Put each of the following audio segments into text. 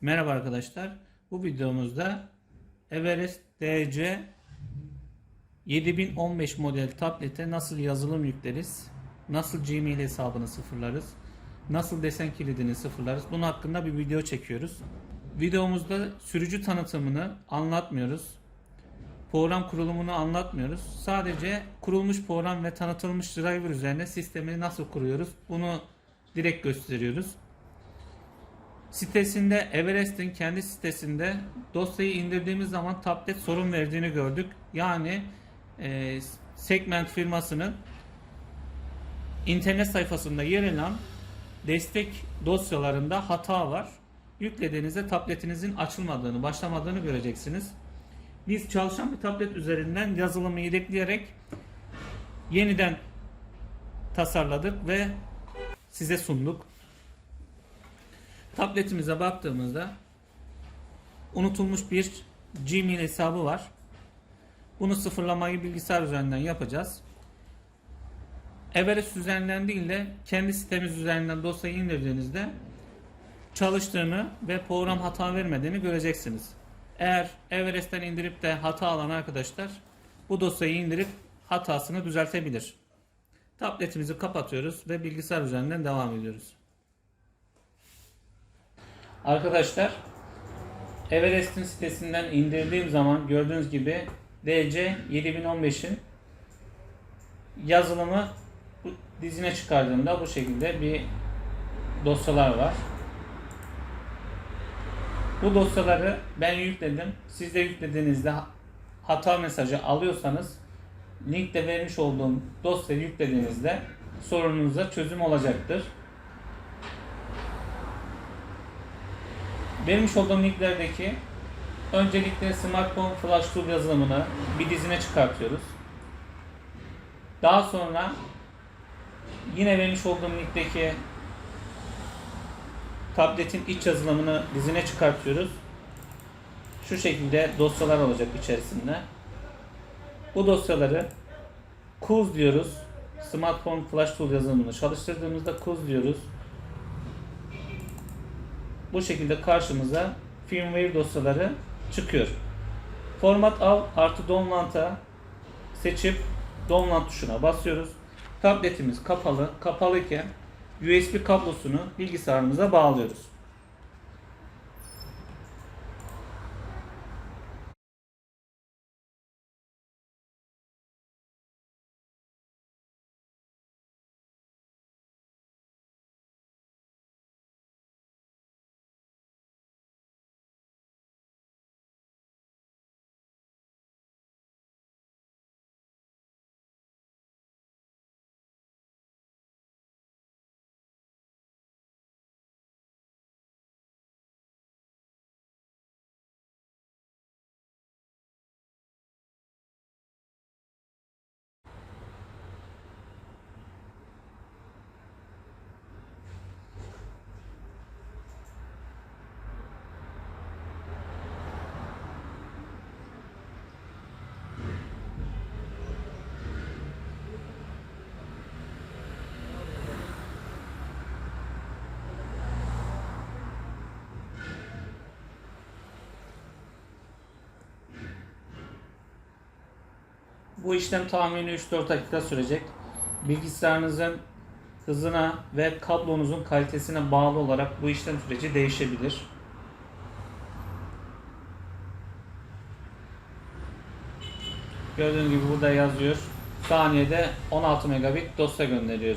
Merhaba arkadaşlar. Bu videomuzda Everest DC 7015 model tablete nasıl yazılım yükleriz, nasıl Gmail hesabını sıfırlarız, nasıl desen kilidini sıfırlarız. Bunun hakkında bir video çekiyoruz. Videomuzda sürücü tanıtımını anlatmıyoruz. Program kurulumunu anlatmıyoruz. Sadece kurulmuş program ve tanıtılmış driver üzerine sistemi nasıl kuruyoruz bunu direkt gösteriyoruz. Sitesinde Everest'in kendi sitesinde dosyayı indirdiğimiz zaman tablet sorun verdiğini gördük. Yani e, Segment firmasının internet sayfasında yer alan destek dosyalarında hata var. Yüklediğinizde tabletinizin açılmadığını, başlamadığını göreceksiniz. Biz çalışan bir tablet üzerinden yazılımı yedekleyerek yeniden tasarladık ve size sunduk. Tabletimize baktığımızda unutulmuş bir Gmail hesabı var. Bunu sıfırlamayı bilgisayar üzerinden yapacağız. Everest üzerinden değil de kendi sitemiz üzerinden dosyayı indirdiğinizde çalıştığını ve program hata vermediğini göreceksiniz. Eğer Everest'ten indirip de hata alan arkadaşlar bu dosyayı indirip hatasını düzeltebilir. Tabletimizi kapatıyoruz ve bilgisayar üzerinden devam ediyoruz. Arkadaşlar Everest'in sitesinden indirdiğim zaman gördüğünüz gibi DC 7015'in yazılımı bu dizine çıkardığımda bu şekilde bir dosyalar var. Bu dosyaları ben yükledim. Siz de yüklediğinizde hata mesajı alıyorsanız linkte vermiş olduğum dosyayı yüklediğinizde sorununuza çözüm olacaktır. Vermiş olduğum linklerdeki öncelikle smartphone flash tool yazılımını bir dizine çıkartıyoruz. Daha sonra yine vermiş olduğum linkteki tabletin iç yazılımını dizine çıkartıyoruz. Şu şekilde dosyalar olacak içerisinde. Bu dosyaları kuz diyoruz. Smartphone flash tool yazılımını çalıştırdığımızda kuz diyoruz. Bu şekilde karşımıza firmware dosyaları çıkıyor. Format al artı download'a seçip download tuşuna basıyoruz. Tabletimiz kapalı. Kapalıyken USB kablosunu bilgisayarımıza bağlıyoruz. Bu işlem tahmini 3-4 dakika sürecek. Bilgisayarınızın hızına ve kablonuzun kalitesine bağlı olarak bu işlem süreci değişebilir. Gördüğünüz gibi burada yazıyor. Saniyede 16 megabit dosya gönderiyor.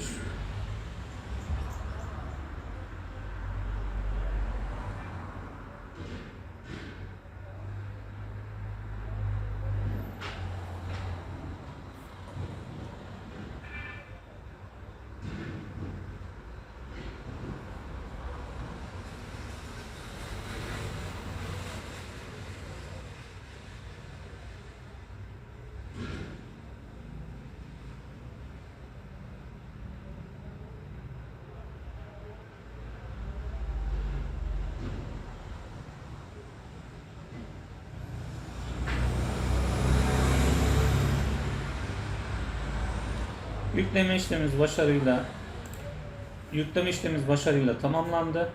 Yükleme işlemimiz başarıyla yükleme işlemimiz başarıyla tamamlandı.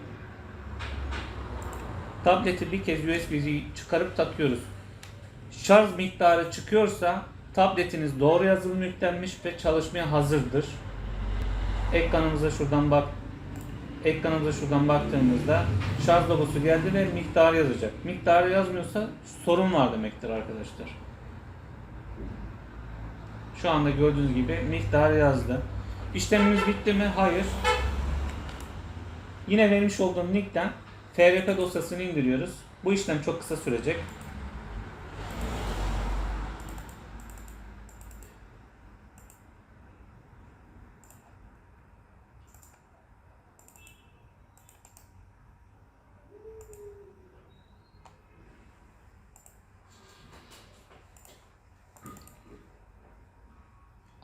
tableti bir kez USB'yi çıkarıp takıyoruz. Şarj miktarı çıkıyorsa tabletiniz doğru yazılım yüklenmiş ve çalışmaya hazırdır. Ekranımıza şuradan bak ekranımıza şuradan baktığımızda şarj logosu geldi ve miktarı yazacak. Miktarı yazmıyorsa sorun var demektir arkadaşlar. Şu anda gördüğünüz gibi miktarı yazdı. İşlemimiz bitti mi? Hayır. Yine vermiş olduğum linkten FRP dosyasını indiriyoruz. Bu işlem çok kısa sürecek.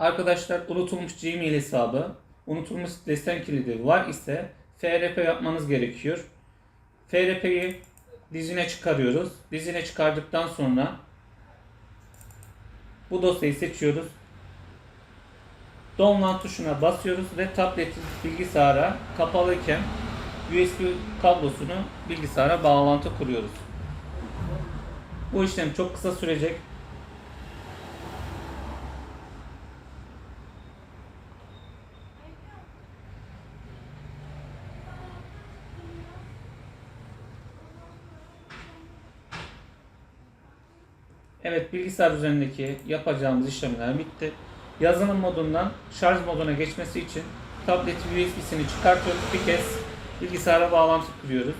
Arkadaşlar unutulmuş Gmail hesabı, unutulmuş desen kilidi var ise FRP yapmanız gerekiyor. FRP'yi dizine çıkarıyoruz. Dizine çıkardıktan sonra bu dosyayı seçiyoruz. Download tuşuna basıyoruz ve tableti bilgisayara kapalıyken USB kablosunu bilgisayara bağlantı kuruyoruz. Bu işlem çok kısa sürecek. Evet bilgisayar üzerindeki yapacağımız işlemler bitti. Yazılım modundan şarj moduna geçmesi için tabletin USB'sini çıkartıyoruz. Bir kez bilgisayara bağlantı kuruyoruz.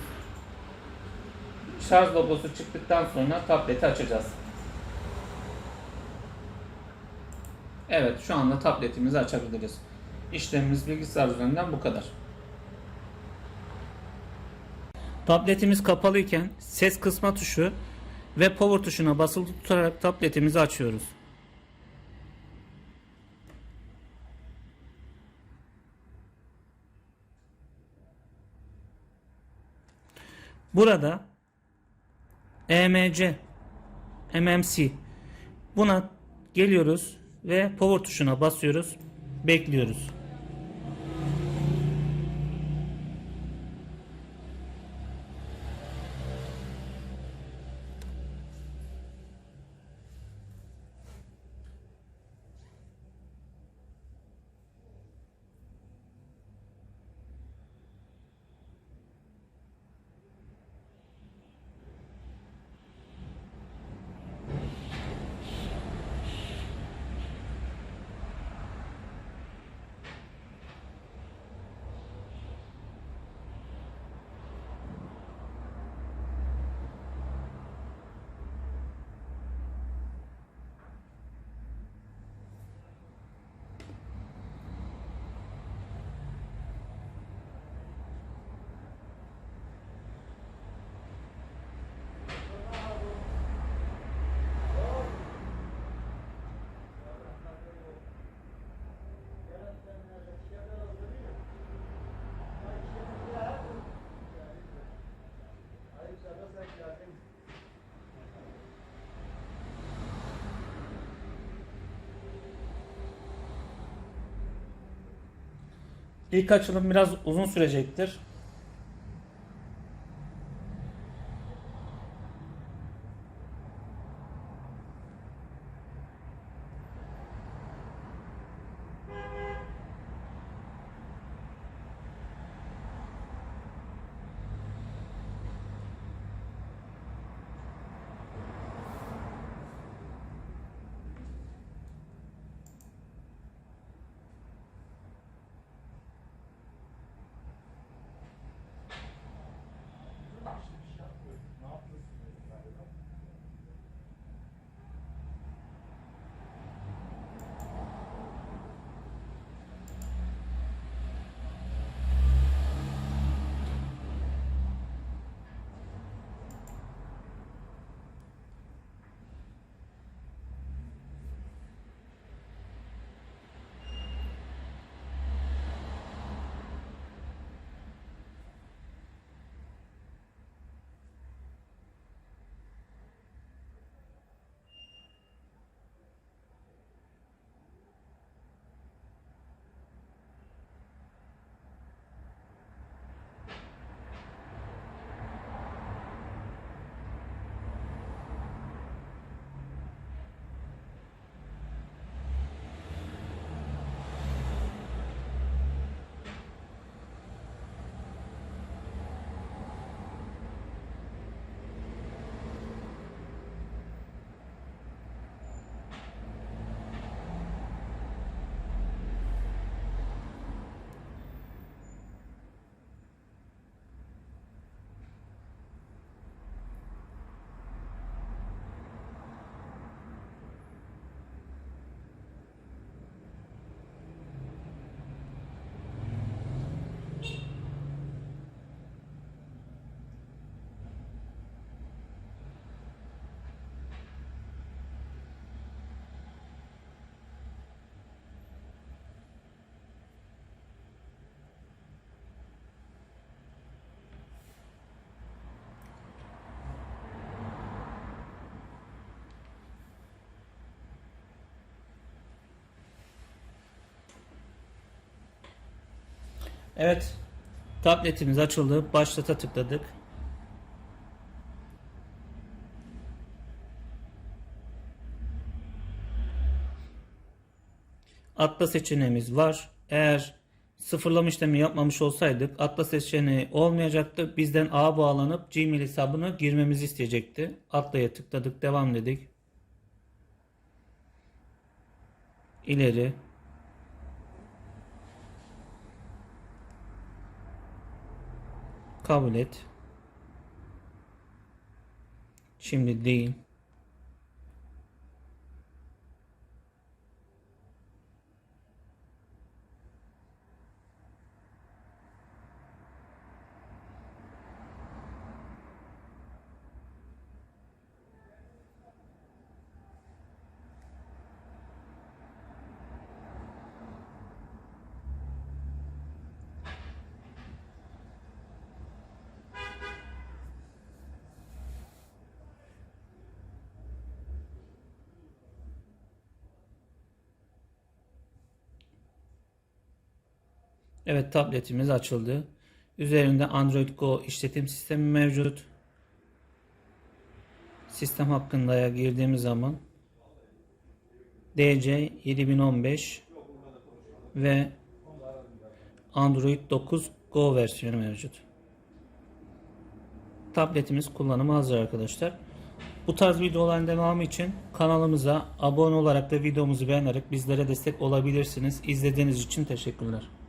Şarj logosu çıktıktan sonra tableti açacağız. Evet şu anda tabletimizi açabiliriz. İşlemimiz bilgisayar üzerinden bu kadar. Tabletimiz kapalıyken ses kısma tuşu ve power tuşuna basılı tutarak tabletimizi açıyoruz. Burada EMC MMC buna geliyoruz ve power tuşuna basıyoruz. Bekliyoruz. İlk açılım biraz uzun sürecektir. Evet. Tabletimiz açıldı. Başlata tıkladık. Atla seçeneğimiz var. Eğer sıfırlama işlemi yapmamış olsaydık atla seçeneği olmayacaktı. Bizden ağa bağlanıp Gmail hesabını girmemizi isteyecekti. Atlaya tıkladık. Devam dedik. İleri. Kabul et. Şimdi değil. Evet tabletimiz açıldı. Üzerinde Android Go işletim sistemi mevcut. Sistem hakkında girdiğimiz zaman DC 7015 ve Android 9 Go versiyonu mevcut. Tabletimiz kullanıma hazır arkadaşlar. Bu tarz videoların devamı için kanalımıza abone olarak da videomuzu beğenerek bizlere destek olabilirsiniz. İzlediğiniz için teşekkürler.